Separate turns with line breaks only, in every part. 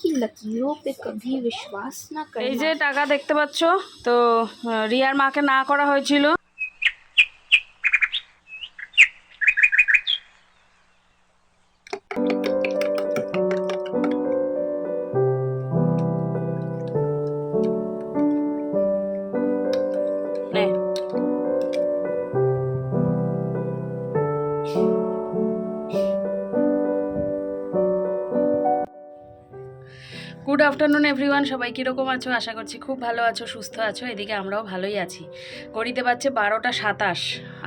কি লকিরো পে কভি বিশ্বাস না
এই যে টাকা দেখতে পাচ্ছ তো রিয়ার মাকে না করা হয়েছিল। আফটারনুন এভরিওয়ান সবাই কীরকম আছো? আশা করছি খুব ভালো আছো, সুস্থ আছো। এদিকে আমরাও ভালোই আছি। করিতে পারছে বারোটা সাতাশ।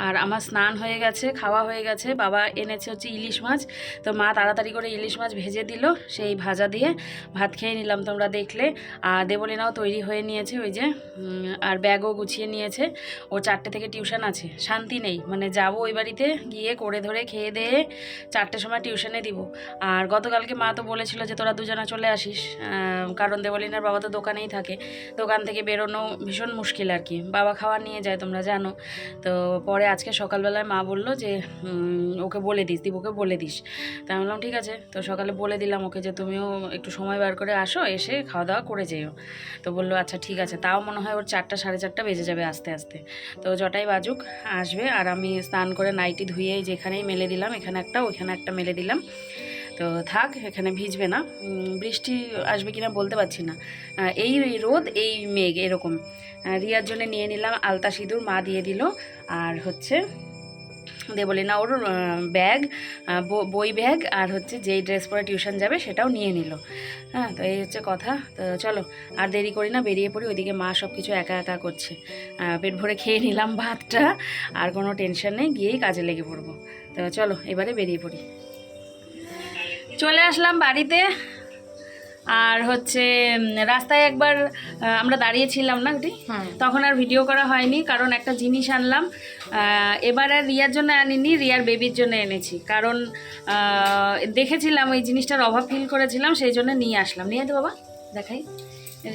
আর আমার স্নান হয়ে গেছে, খাওয়া হয়ে গেছে। বাবা এনেছে হচ্ছে ইলিশ মাছ। তো মা তাড়াতাড়ি করে ইলিশ মাছ ভেজে দিল, সেই ভাজা দিয়ে ভাত খেয়ে নিলাম তোমরা দেখলে। আর দেবলিনাও তৈরি হয়ে নিয়েছে ওই যে আর ব্যাগও গুছিয়ে নিয়েছে। ও চারটে থেকে টিউশন আছে, শান্তি নেই। মানে যাব ওই বাড়িতে গিয়ে করে ধরে খেয়ে দিয়ে চারটের সময় টিউশনে দিব। আর গতকালকে মা তো বলেছিল যে তোরা দুজনা চলে আসিস কারণ দেবলিনার বাবা তো দোকানেই থাকে। দোকান থেকে বেরোনো ভীষণ মুশকিল আর কি। বাবা খাওয়া নিয়ে যায় তোমরা জানো। তো পরে আজকে সকালবেলায় মা বলল যে ওকে বলে দিস দিবকে বলে দিস। তা আমি বললাম, ঠিক আছে। তো সকালে বলে দিলাম ওকে যে, তুমিও একটু সময় বার করে আসো, এসে খাওয়া দাওয়া করে যেও। তো বলল আচ্ছা ঠিক আছে। তাও মনে হয় ওর চারটা, সাড়ে চারটা বেজে যাবে আস্তে আস্তে। তো জটাই বাজুক, আসবে। আর আমি স্নান করে নাইটি ধুয়ে যেখানেই মেলে দিলাম, এখানে একটা, ওইখানে একটা মেলে দিলাম। তো থাক, এখানে ভিজবে না। বৃষ্টি আসবে কিনা বলতে পারছি না। এই রোদ, এই মেঘ, এরকম। রিয়ার জন্য নিয়ে নিলাম আলতা সিঁদুর, মা দিয়ে দিল। আর হচ্ছে দেবলি না ওর ব্যাগ বই ব্যাগ, আর হচ্ছে যেই ড্রেস পরে টিউশন যাবে সেটাও নিয়ে নিল। হ্যাঁ তো এই হচ্ছে কথা। তো চলো, আর দেরি করি না, বেরিয়ে পড়ি। ওইদিকে মা সব কিছু একা একা করছে। পেট ভরে খেয়ে নিলাম ভাতটা। আর কোনো টেনশন নেই, গিয়েই কাজে লেগে পড়ব। তো চলো, এবারে বেরিয়ে পড়ি। চলে আসলাম বাড়িতে। আর হচ্ছে রাস্তায় একবার আমরা দাঁড়িয়েছিলাম না ওটি তখন আর ভিডিও করা হয়নি কারণ একটা জিনিস আনলাম। এবার আর রিয়ার জন্য আনিনি রিয়ার বেবির জন্য এনেছি। কারণ দেখেছিলাম ওই জিনিসটার অভাব ফিল করেছিলাম সেই জন্য নিয়ে আসলাম। নিয়ে তো বাবা দেখাই।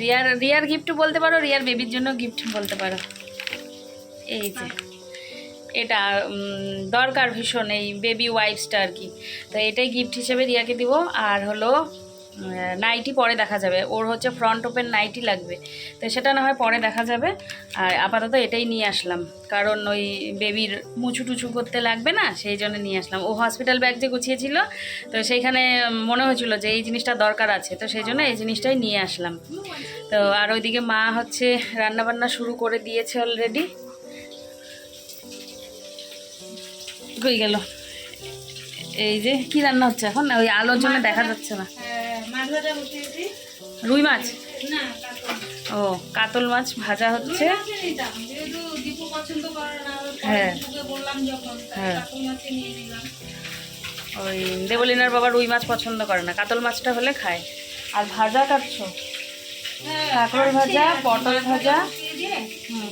রিয়ার রিয়ার গিফট বলতে পারো রিয়ার বেবির জন্য গিফট বলতে পারো। এই যে। এটা দরকার ভীষণ এই বেবি ওয়াইফসটা আর কি। তো এটাই গিফট হিসেবে রিয়াকে দিব। আর হলো নাইটি পরে দেখা যাবে। ওর হচ্ছে ফ্রন্ট ওপেন নাইটি লাগবে। তো সেটা না হয় পরে দেখা যাবে। আর আপাতত এটাই নিয়ে আসলাম। কারণ ওই বেবির মুছু টুচু করতে লাগবে না, সেই জন্য নিয়ে আসলাম। ও হসপিটাল ব্যাগ যে গুছিয়েছিল, তো সেইখানে মনে হয়েছিল যে এই জিনিসটা দরকার আছে। তো সেই জন্য এই জিনিসটাই নিয়ে আসলাম। তো আর ওইদিকে মা হচ্ছে রান্নাবান্না শুরু করে দিয়েছে অলরেডি কই গেল। এই যে কি রান্না হচ্ছে এখন? ওই আলোর জন্য দেখা যাচ্ছে না। রুই মাছ? ও কাতল মাছ ভাজা হচ্ছে। হ্যাঁ। হ্যাঁ। ওই দেবলিনার বাবা রুই মাছ পছন্দ করে না। কাতল মাছটা হলে খায়। আর ভাজা কাটছো?
হ্যাঁ,
ভাজা পটল ভাজা। হুম,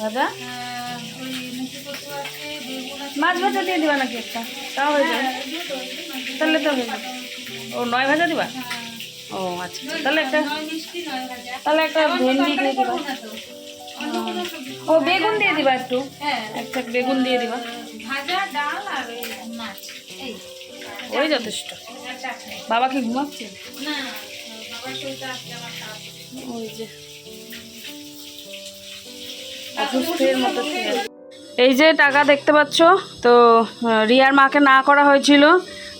ভাজা?
মাছ ভাজা দিয়ে দিবা নাকি একটা? তাও হয়ে যাবে। তাহলে তো হয়ে যাবে। ও নয় ভাজা দিবা। ও আচ্ছা। তাহলে একটা তাহলে একটা ভেন্ডি দিয়ে দিবা। ও বেগুন দিয়ে দিবা একটু? একটা বেগুন দিয়ে দিবা।
ভাজা ডাল আর ওই মাছ
ওই যথেষ্ট বাবা কি ঘুমাচ্ছে ওই যে। অসুস্থের মতো শুয়ে এই যে টাকা দেখতে পাচ্ছ তো রিয়ার মাকে না করা হয়েছিল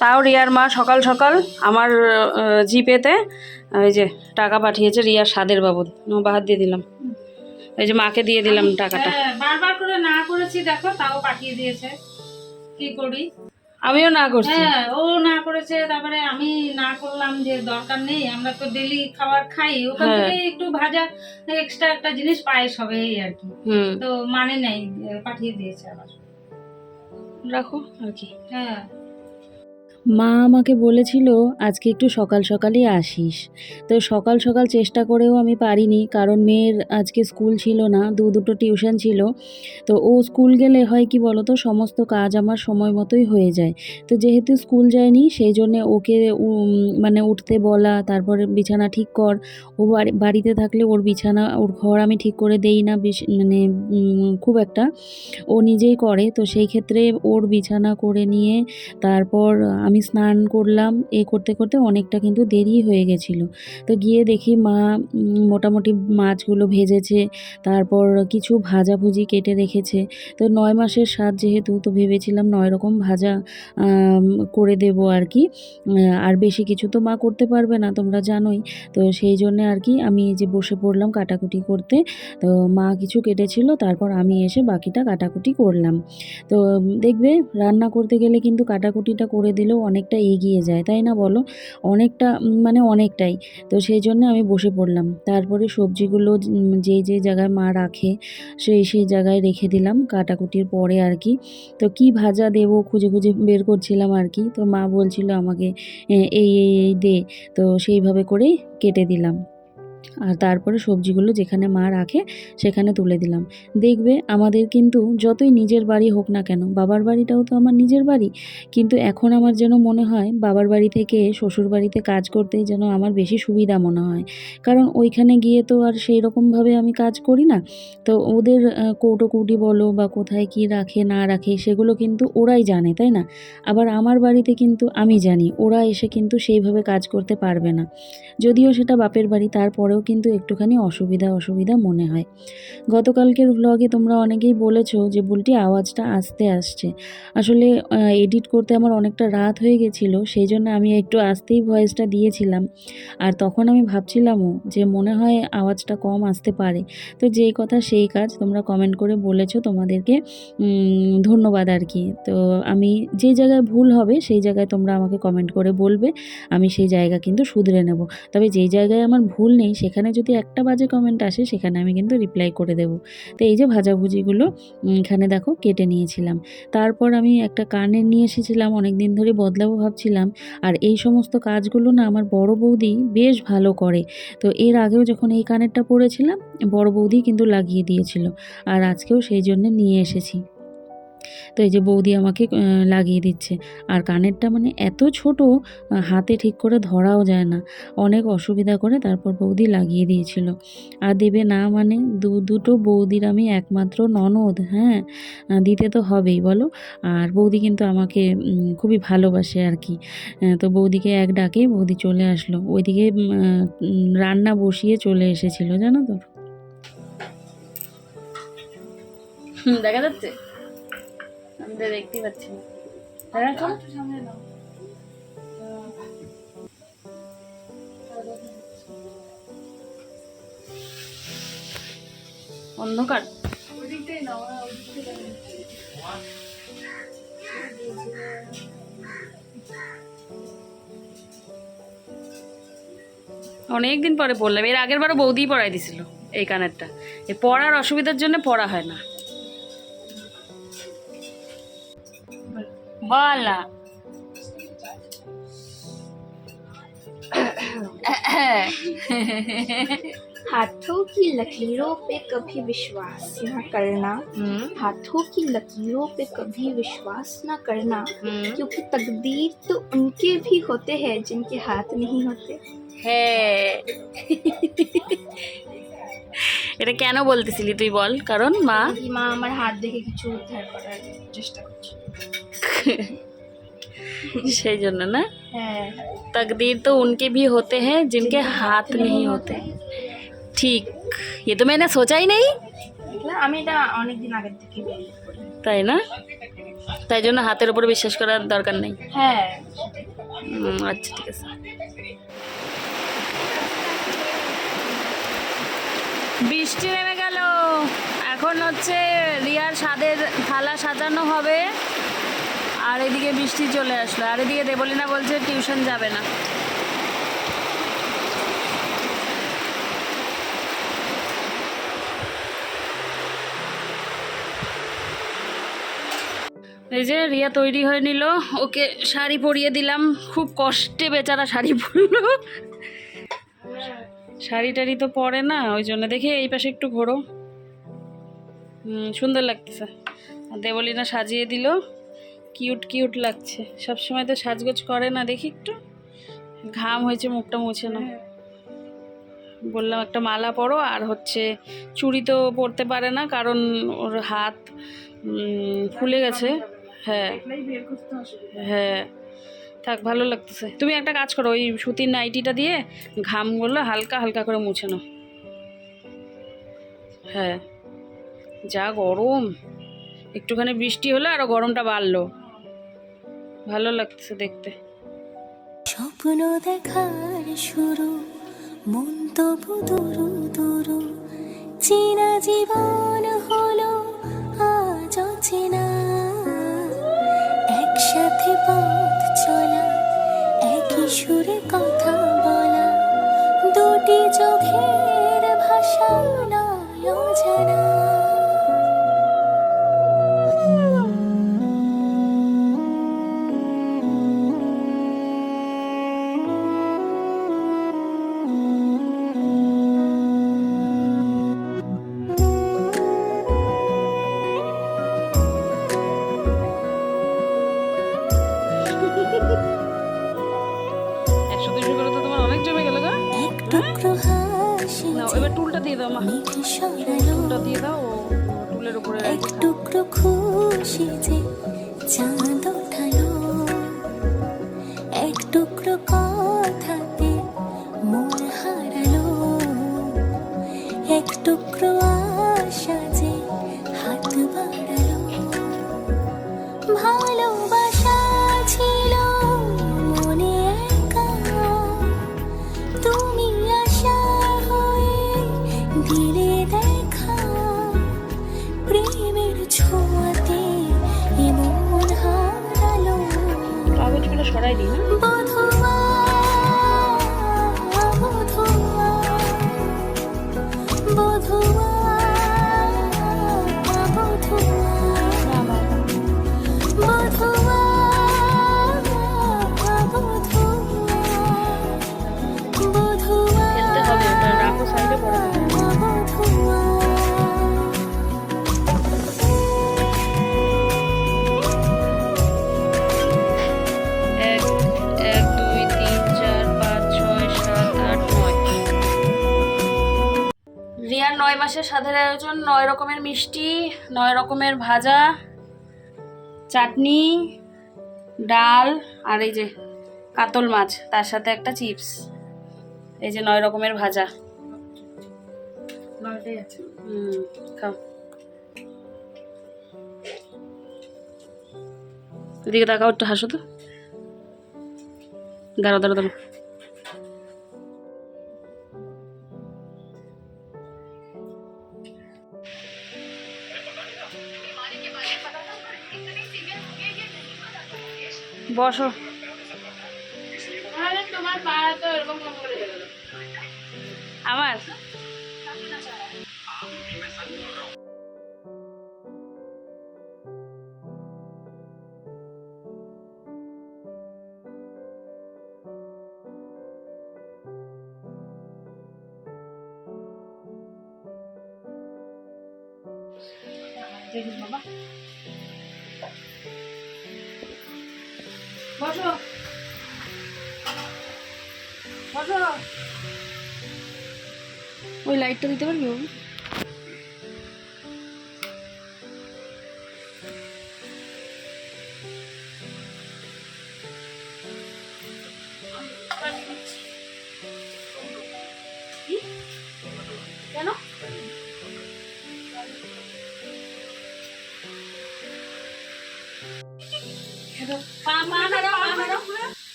তাও রিয়ার মা সকাল সকাল আমার জিপেতে ওই যে টাকা পাঠিয়েছে রিয়ার স্বাদের বাবদ। নো বাহার দিয়ে দিলাম। এই যে মাকে দিয়ে দিলাম টাকাটা।
বারবার করে না করেছি দেখো তাও পাঠিয়ে দিয়েছে। কি করি?
আমিও না করছি।
হ্যাঁ ও না করেছে তারপরে আমি না করলাম যে দরকার নেই আমরা তো ডেলি খাবার খাই ওখান
হ্যাঁ।
থেকে একটু ভাজা এক্সট্রা একটা জিনিস পায়েস হবে এই আর কি। তো মানে নেই পাঠিয়ে দিয়েছে আবার।
রাখো আর কি।
হ্যাঁ।
মা আমাকে বলেছিল, আজকে একটু সকাল সকালই আসিস। তো সকাল সকাল চেষ্টা করেও আমি পারিনি, কারণ মেয়ের আজকে স্কুল ছিল না, দু দুটো টিউশন ছিল। তো ও স্কুল গেলে হয় কি বলো তো সমস্ত কাজ আমার সময় মতোই হয়ে যায়। তো যেহেতু স্কুল যায়নি, সেই জন্যে ওকে মানে উঠতে বলা, তারপরে বিছানা ঠিক কর। ও বাড়িতে থাকলে ওর বিছানা, ওর ঘর আমি ঠিক করে দেই না মানে খুব একটা। ও নিজেই করে, তো সেই ক্ষেত্রে ওর বিছানা করে নিয়ে, তারপর আমি স্নান করলাম, এ করতে করতে অনেকটা কিন্তু দেরি হয়ে গেছিল। তো গিয়ে দেখি মা মোটামুটি মাছগুলো ভেজেছে, তারপর কিছু ভাজাভুজি কেটে রেখেছে। তো নয় মাসের স্বাদ যেহেতু, তো ভেবেছিলাম নয় রকম ভাজা করে দেব আর কি। আর বেশি কিছু তো মা করতে পারবে না, তোমরা জানোই। তো সেই জন্যে আর কি আমি যে বসে পড়লাম কাটাকুটি করতে, তো মা কিছু কেটেছিল, তারপর আমি এসে বাকিটা কাটাকুটি করলাম। তো দেখবে রান্না করতে গেলে কিন্তু কাটাকুটিটা করে দিলেও অনেকটা এগিয়ে যায়, তাই না বলো? অনেকটা মানে অনেকটাই। তো সেই জন্য আমি বসে পড়লাম। তারপরে সবজিগুলো যে যে জায়গায় মা রাখে, সেই সেই জায়গায় রেখে দিলাম কাটাকুটির পরে আর কি। তো কি ভাজা দেবো খুঁজে খুঁজে বের করছিলাম আর কি। তো মা বলছিল আমাকে এই এই এই দে। তো সেইভাবে করেই কেটে দিলাম। আর তারপরে সবজিগুলো যেখানে মা রাখে, সেখানে তুলে দিলাম। দেখবে আমাদের কিন্তু যতই নিজের বাড়ি হোক না কেন, বাবার বাড়িটাও তো আমার নিজের বাড়ি, কিন্তু এখন আমার যেন মনে হয় বাবার বাড়ি থেকে শ্বশুর বাড়িতে কাজ করতেই যেন আমার বেশি সুবিধা মনে হয়। কারণ ওইখানে গিয়ে তো আর সেই রকমভাবে আমি কাজ করি না। তো ওদের কৌটোকুটি বলো বা কোথায় কি রাখে, না রাখে, সেগুলো কিন্তু ওরাই জানে, তাই না? আবার আমার বাড়িতে কিন্তু আমি জানি, ওরা এসে কিন্তু সেইভাবে কাজ করতে পারবে না। যদিও সেটা বাপের বাড়ি তারপরেও কিন্তু একটুখানি অসুবিধা অসুবিধা মনে হয়। গতকালকের ভ্লগে তোমরা অনেকেই বলেছ যে, বুলটি, আওয়াজটা আসতে আসছে। আসলে এডিট করতে আমার অনেকটা রাত হয়ে গেছিল, সেই জন্য আমি একটু আসতেই ভয়েসটা দিয়েছিলাম। আর তখন আমি ভাবছিলামও যে, মনে হয় আওয়াজটা কম আসতে পারে। তো যেই কথা সেই কাজ তোমরা কমেন্ট করে বলেছ তোমাদেরকে ধন্যবাদ আর কি। তো আমি যে জায়গায় ভুল হবে, সেই জায়গায় তোমরা আমাকে কমেন্ট করে বলবে, আমি সেই জায়গা কিন্তু শুধরে নেব। তবে যেই জায়গায় আমার ভুল নেই সেখানে যদি একটা বাজে কমেন্ট আসে, সেখানে আমি কিন্তু রিপ্লাই করে দেবো। তো এই যে ভাজাভুজিগুলো এখানে দেখো কেটে নিয়েছিলাম। তারপর আমি একটা কানের নিয়ে এসেছিলাম অনেক দিন ধরে বদলাবো ভাবছিলাম। আর এই সমস্ত কাজগুলো না আমার বড় বৌদি বেশ ভালো করে। তো এর আগেও যখন এই কানেরটা পরেছিলাম, বড় বৌদি কিন্তু লাগিয়ে দিয়েছিল। আর আজকেও সেই জন্য নিয়ে এসেছি। তো এই যে বৌদি আমাকে লাগিয়ে দিচ্ছে। আর কানেরটা মানে এত ছোট হাতে ঠিক করে ধরাও যায় না। অনেক অসুবিধা করে তারপর বৌদি লাগিয়ে দিয়েছিল। আর দেবে না মানে দু, দুটো বৌদির আমি একমাত্র ননদ হ্যাঁ? দিতে তো হবেই, বলো? আর বৌদি কিন্তু আমাকে খুবই ভালোবাসে আর কি। তো বৌদিকে এক ডাকে বৌদি চলে আসলো। ওইদিকে রান্না বসিয়ে চলে এসেছিল, জানো তো? দেখা যাচ্ছে? আমি তো দেখতেই পাচ্ছি না। না? অন্ধকার? অনেক দিন পরে পড়লাম। এর আগের বারও বৌদিই পড়াই দিছিল এই কানেরটা। এই পড়ার অসুবিধার জন্য পড়া হয় না। বলা
हाथों की लकीरों पे कभी विश्वास न करना
হুম
हाथों की लकीरों पे कभी विश्वास न करना
হুম
क्योंकि तकदीर तो उनके भी होते हैं जिनके हाथ नहीं होते
হ্যাঁ এটা কেন বলতেছিলি তুই বল কারণ মা
কি মা আমার হাত দেখে কিছু উদ্ধার করার চেষ্টা করছে
সেই জন্য না
হ্যাঁ
तकदीर तो उनके भी होते हैं जिनके हाथ नहीं होते ঠিক ये तो मैंने सोचा ही नहीं
দেখলে আমি এটা অনেকদিন আগের থেকে believe করি
তাই না তাই জন্য হাতের উপর বিশ্বাস করার দরকার নেই
হ্যাঁ
হুম, আচ্ছা ঠিক আছে বৃষ্টি নেমে গেল এখন হচ্ছে রিয়ার স্বাদের থালা সাজানো হবে আর এদিকে বৃষ্টি চলে আসলো। আর এদিকে দেবলিনা বলছে, টিউশন যাবে না। এই যে রিয়া তৈরি হয়ে নিল। ওকে শাড়ি পরিয়ে দিলাম। খুব কষ্টে বেচারা শাড়ি পরলো। শাড়ি টাড়ি তো পরে না, ওই জন্য দেখি এই পাশে একটু ঘোরো। হুম সুন্দর লাগতেছে। দেবলিনা সাজিয়ে দিল। কিউট কিউট লাগছে। সবসময় তো সাজগোজ করে না দেখি একটু। ঘাম হয়েছে মুখটা মুছে না বললাম একটা মালা পরো আর হচ্ছে চুড়ি তো পরতে পারে না কারণ ওর হাত ফুলে গেছে। হ্যাঁ। হ্যাঁ। থাক ভালো লাগতেছে। তুমি একটা কাজ করো ওই সুতির নাইটিটা দিয়ে ঘামগুলো হালকা হালকা করে মুছে নাও। হ্যাঁ। যা গরম। একটুখানি বৃষ্টি হলে আরও গরমটা বাড়লো। ভালো লাগতেছে দেখতে।
স্বপ্ন দেখার শুরু, মন তবু দুরু দুরু। চেনা জীবন হলো আজ অচেনা। একসাথে পথ চলা, একই সুরে কথা বলা। দুটি চোখের ভাষা নয় অজানা।
নাও এবার টুলটা দিয়ে দাও মা। টুলটা দিয়ে দাও টুলের উপরে
এক টুকরো খুশি যে চাঁদ
সরাই দিই না নয় মাসের স্বাদের আয়োজন নয় রকমের মিষ্টি নয় রকমের ভাজা চাটনি ডাল আর এই যে কাতল মাছ তার সাথে একটা চিপস। এই যে নয় রকমের ভাজা। হুম খাও। এদিকে তাকাও একটু হাসো তো। দাঁড়ো দাঁড়ো দাঁড়ো বসো। আমার?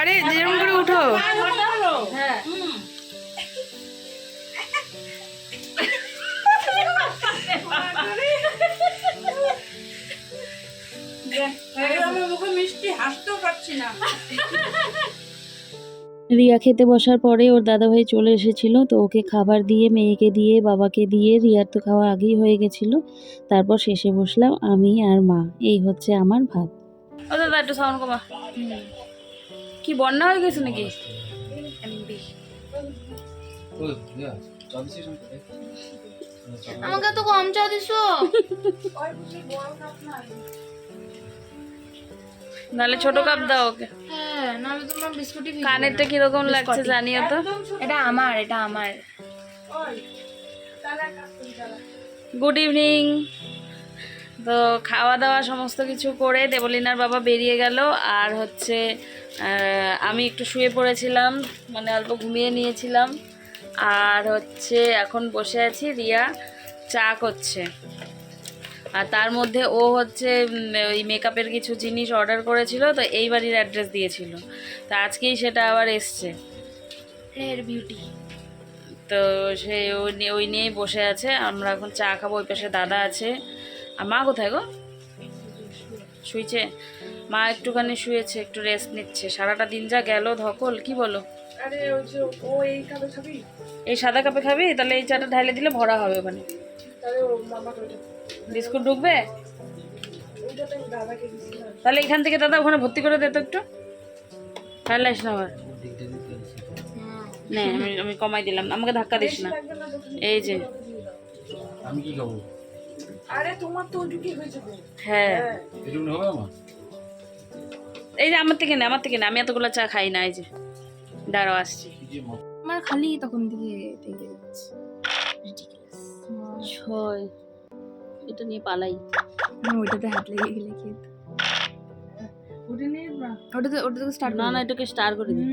আরে যেরকম করে উঠো।
হ্যাঁ
রিয়া খেতে বসার পরে ওর দাদাভাই চলে এসেছিল তো ওকে খাবার দিয়ে মেয়েকে দিয়ে বাবাকে দিয়ে রিয়ার তো খাওয়া আগেই হয়ে গেছিল। তারপর শেষে বসলাম আমি আর মা। এই হচ্ছে আমার ভাত। ও দাদা একটু সাউন্ড কমা। কি বন্যা হয়ে গেছে নাকি?
আমাকে তো কম চা দিছো।
নাহলে ছোট কাপ দাও ওকে।
হ্যাঁ তোমার বিস্কুটই
কানেরটা কীরকম লাগছে জানিও তো।
এটা আমার এটা আমার।
গুড ইভিনিং তো খাওয়া দাওয়া সমস্ত কিছু করে দেবলিনার বাবা বেরিয়ে গেল আর হচ্ছে আমি একটু শুয়ে পড়েছিলাম মানে অল্প ঘুমিয়ে নিয়েছিলাম। আর হচ্ছে এখন বসে আছি রিয়া চা করছে। আর তার মধ্যে ও হচ্ছে ওই মেকআপের কিছু জিনিস অর্ডার করেছিল তো এই বাড়ির অ্যাড্রেস দিয়েছিল। তো আজকেই সেটা আবার এসছে।
হেয়ার বিউটি
তো সে ওই নিয়ে- ওই নিয়েই বসে আছে। আমরা এখন চা খাব ওই পাশে দাদা আছে। আর মা কোথায় গো? শুয়েছে মা একটুখানি শুয়েছে একটু রেস্ট নিচ্ছে। সারাটা দিন যা গেল ধকল কি বলো? এই সাদা কাপে খাবি? তাহলে এই চাটা ঢাইলে দিলে ভরা হবে ওখানে। বিস্কুট ঢুকবে? তাহলে এখান থেকে দাদা ওখানে ভর্তি করে দে তো একটু। তাহলে আসিস না আবার। নে আমি আমি কমাই দিলাম আমাকে ধাক্কা দিস না। এই যে।
আমি কি খাব?
হ্যাঁ
এরকম হবে আমার?
এই যে আমার থেকে নে আমার থেকে নে আমি এতগুলো চা খাই না এই যে। দাঁড়াও আসছি।
আমার খালি তখন থেকে থেকে যাচ্ছে।
ছয় এটা নিয়ে পালাই।
ওইটাতে হাত লেগে গেলে কি হতো? ওটাতে ওটা থেকে স্টার্ট
না না এটাকে স্টার করে দিই।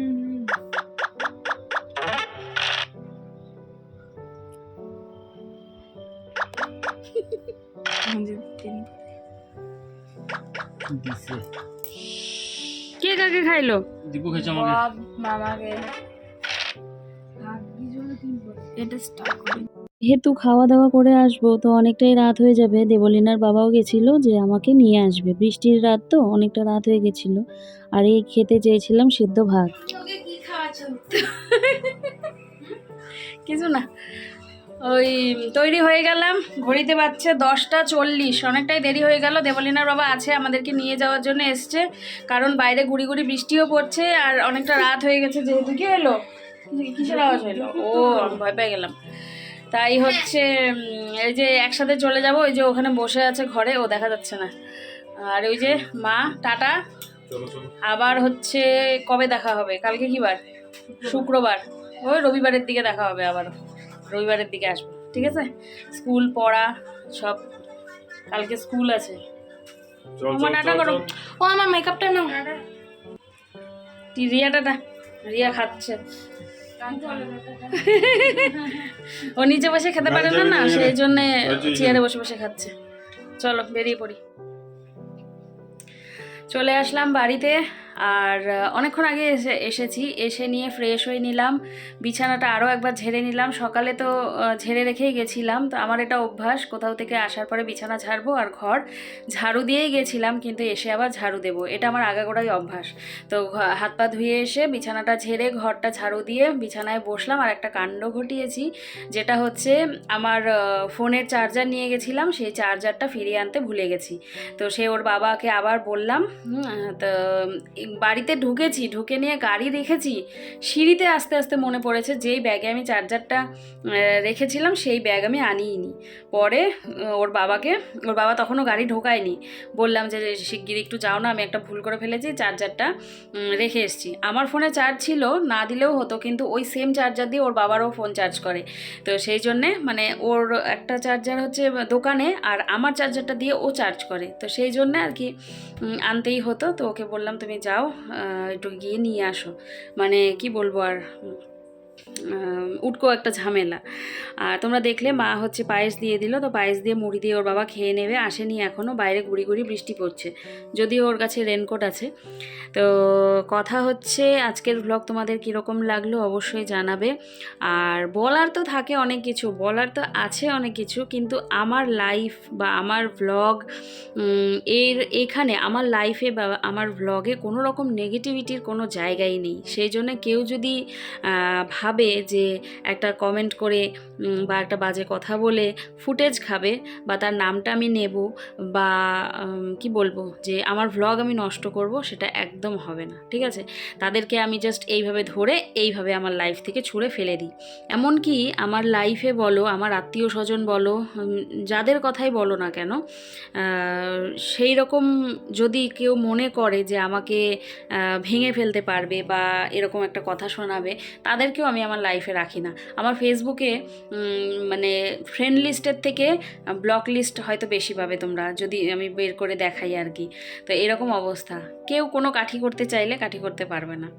কে কাকে খাইলো?
দীপু খেয়েছে আমাকে।
মামাকে এটা
যেহেতু খাওয়া দাওয়া করে আসব তো অনেকটাই রাত হয়ে যাবে। দেবলিনার বাবাও গেছিল যে আমাকে নিয়ে আসবে। বৃষ্টির রাত তো অনেকটা রাত হয়ে গেছিল। আর এই খেতে চেয়েছিলাম সিদ্ধ ভাত। কিছু না। ওই তৈরি হয়ে গেলাম। ঘড়িতে বাজছে দশটা চল্লিশ। অনেকটাই দেরি হয়ে গেল। দেবলিনার বাবা আছে আমাদেরকে নিয়ে যাওয়ার জন্য এসছে। কারণ বাইরে গুড়ি গুড়ি বৃষ্টিও পড়ছে আর অনেকটা রাত হয়ে গেছে যেহেতু। কি হলো? কিসের আওয়াজ হলো? ও আমি ভয় পেয়ে গেলাম। তাই হচ্ছে এই যে একসাথে চলে যাব। ওই যে ওখানে বসে আছে ঘরে ও দেখা যাচ্ছে না। আর ওই যে মা টাটা। আবার হচ্ছে কবে দেখা হবে? কালকে কি বার? শুক্রবার। ওই রবিবারের দিকে দেখা হবে আবার রবিবারের দিকে আসব। ঠিক আছে? স্কুল পড়া সব। কালকে স্কুল আছে।
চল
আমার টাটা করো
ও আমার মেকআপটা নাও।
রিয়া টাটা। রিয়া খাচ্ছে। ও নিচে বসে খেতে পারে না না সেই জন্যে চেয়ারে বসে বসে খাচ্ছে। চলো বেরিয়ে পড়ি। চলে আসলাম বাড়িতে। আর অনেকক্ষণ আগে এসে, এসেছি, এসে নিয়ে ফ্রেশ হয়ে নিলাম, বিছানাটা আরও একবার ঝেড়ে নিলাম, সকালে তো ঝেড়ে রেখেই গেছিলাম, তো আমার এটা অভ্যাস, কোথাও থেকে আসার পরে বিছানা ঝাড়বো আর ঘর ঝাড়ু দিয়েই গেছিলাম, কিন্তু এসে আবার ঝাড়ু দেবো, এটা আমার আগাগোড়াই অভ্যাস, তো হাত পা ধুয়ে এসে বিছানাটা ঝেড়ে ঘরটা ঝাড়ু দিয়ে বিছানায় বসলাম, আর একটা কাণ্ড ঘটিয়েছি, যেটা হচ্ছে আমার ফোনের চার্জার নিয়ে গেছিলাম, সেই চার্জারটা ফিরিয়ে আনতে ভুলে গেছি, তো সে ওর বাবাকে আবার বললাম তো বাড়িতে ঢুকেছি, ঢুকে নিয়ে গাড়ি রেখেছি সিঁড়িতে আস্তে আস্তে মনে পড়েছে যেই ব্যাগে আমি চার্জারটা রেখেছিলাম সেই ব্যাগ আমি আনিইনি। পরে ওর বাবাকে, ওর বাবা তখনও গাড়ি ঢোকায়নি। বললাম যে শিগগির একটু যাও না, আমি একটা ভুল করে ফেলেছি চার্জারটা রেখে এসেছি। আমার ফোনে চার্জ ছিল, না দিলেও হতো, কিন্তু ওই সেম চার্জার দিয়ে ওর বাবারও ফোন চার্জ করে। তো সেই জন্যে মানে ওর একটা চার্জার হচ্ছে দোকানে, আর আমার চার্জারটা দিয়ে ও চার্জ করে। তো সেই জন্যে আর কি আনতেই হতো। তো ওকে বললাম, তুমি যাও আহ, একটু গিয়ে নিয়ে আসো। মানে কি বলব আর উটকো একটা ঝামেলা। আর তোমরা দেখলে মা হচ্ছে পায়েস দিয়ে দিল, তো পায়েস দিয়ে মুড়ি দিয়ে ওর বাবা খেয়ে নেবে, আসেনি এখনও বাইরে গুড়ি গুড়ি বৃষ্টি পড়ছে, যদিও ওর কাছে রেনকোট আছে। তো কথা হচ্ছে, আজকের ব্লগ তোমাদের কীরকম লাগল অবশ্যই জানাবে। আর বলার তো থাকে অনেক কিছু, বলার তো আছে অনেক কিছু, কিন্তু আমার লাইফ বা আমার ব্লগ এর, এখানে আমার লাইফে বা আমার ব্লগে কোনো রকম নেগেটিভিটির কোনো জায়গাই নেই। সেই জন্য কেউ যদি ভাবে যে একটা কমেন্ট করে বা একটা বাজে কথা বলে ফুটেজ খাবে বা তার নামটা আমি নেব বা কি বলব যে আমার ভ্লগ আমি নষ্ট করব সেটা একদম হবে না, ঠিক আছে? তাদেরকে আমি জাস্ট এইভাবে ধরে এইভাবে আমার লাইফ থেকে ছুঁড়ে ফেলে দিই। এমনকি আমার লাইফে বলো, আমার আত্মীয় স্বজন বলো যাদের কথাই বলো না কেন সেই রকম যদি কেউ মনে করে যে আমাকে ভেঙে ফেলতে পারবে বা এরকম একটা কথা শোনাবে, তাদেরকেও আমি আমার লাইফে রাখি না। আমার ফেসবুকে মানে ফ্রেন্ড লিস্টের থেকে ব্লক লিস্ট হয়তো বেশি পাবে তোমরা, যদি আমি বের করে দেখাই আর কি। তো এরকম অবস্থা। কেউ কোনো কাঠি করতে চাইলে কাঠি করতে পারবে না।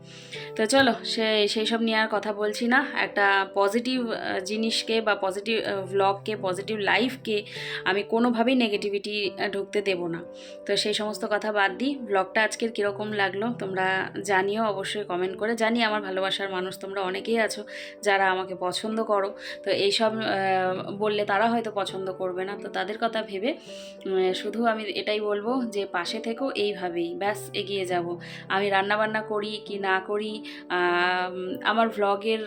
তো চলো, সে সেই সব নিয়ে আর কথা বলছি না। একটা পজিটিভ জিনিসকে বা পজিটিভ ব্লগকে পজিটিভ লাইফকে আমি কোনোভাবেই নেগেটিভিটি ঢুকতে দেব না। তো সেই সমস্ত কথা বাদ দিই। ব্লগটা আজকের কীরকম লাগল তোমরা জানিও অবশ্যই কমেন্ট করে। জানি আমার ভালোবাসার মানুষ তোমরা অনেকেই আছো যারা আমাকে পছন্দ করো। তো এইসব বললে তারা হয়তো পছন্দ করবে না। তো তাদের কথা ভেবে শুধু আমি এটাই বলব যে পাশে থেকেও এইভাবেই ব্যাস এগিয়ে যাব। আমি রান্না বান্না করি কি না করি আমার ভ্লগের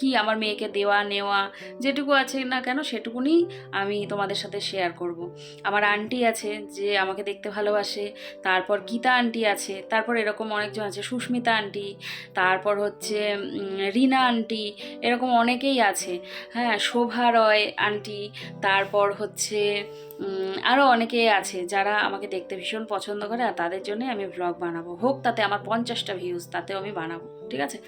কি আমার মেয়েকে দেওয়া, নেওয়া, যেটুকু আছে না কেন সেটুকুনি আমি তোমাদের সাথে শেয়ার করব। আমার আন্টি আছে যে আমাকে দেখতে ভালোবাসে, তারপর গীতা আন্টি আছে, তারপর এরকম অনেকজন আছে, সুস্মিতা আন্টি তারপর হচ্ছে রিনা আন্টি এরকম অনেকেই আছে। হ্যাঁ শোভা রয় আন্টি তারপর হচ্ছে আরও অনেকেই আছে যারা আমাকে দেখতে ভীষণ পছন্দ করে আর তাদের জন্যই আমি ব্লগ বানাবো। হোক তাতে আমার পঞ্চাশটা ভিউজ তাতেও আমি বানাবো, ঠিক আছে?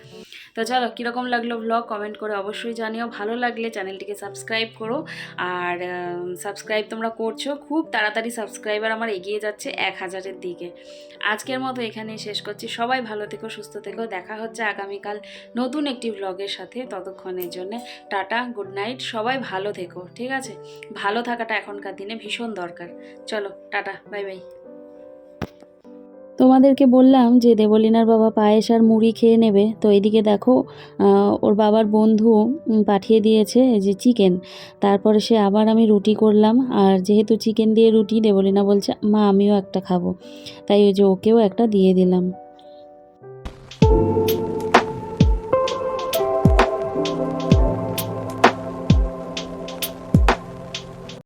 তো চলো, কীরকম লাগল ব্লগ কমেন্ট করে অবশ্যই জানিও। ভালো লাগলে চ্যানেলটিকে সাবস্ক্রাইব করো। আর সাবস্ক্রাইব তোমরা করছ। খুব তাড়াতাড়ি সাবস্ক্রাইবার আমার এগিয়ে যাচ্ছে এক হাজারের দিকে। আজকের মতো এখানেই শেষ করছি। সবাই ভালো থেকো, সুস্থ থেকো। দেখা হচ্ছে আগামীকাল নতুন একটি ব্লগের সাথে ততক্ষণের জন্য। টাটা গুড নাইট সবাই ভালো থেকো, ঠিক আছে? ভালো থাকাটা এখনকার দিনে ভীষণ দরকার। চলো, টাটা, বাই বাই। তোমাদেরকে বললাম যে দেবলিনার বাবা পায়েস আর মুড়ি খেয়ে নেবে। তো এদিকে দেখো ওর বাবার বন্ধু পাঠিয়ে দিয়েছে যে চিকেন। তারপরে সে আবার আমি রুটি করলাম। আর যেহেতু চিকেন দিয়ে রুটি, দেবলিনা বলছে, মা, আমিও একটা খাব। তাই ওই যে ওকেও একটা দিয়ে দিলাম।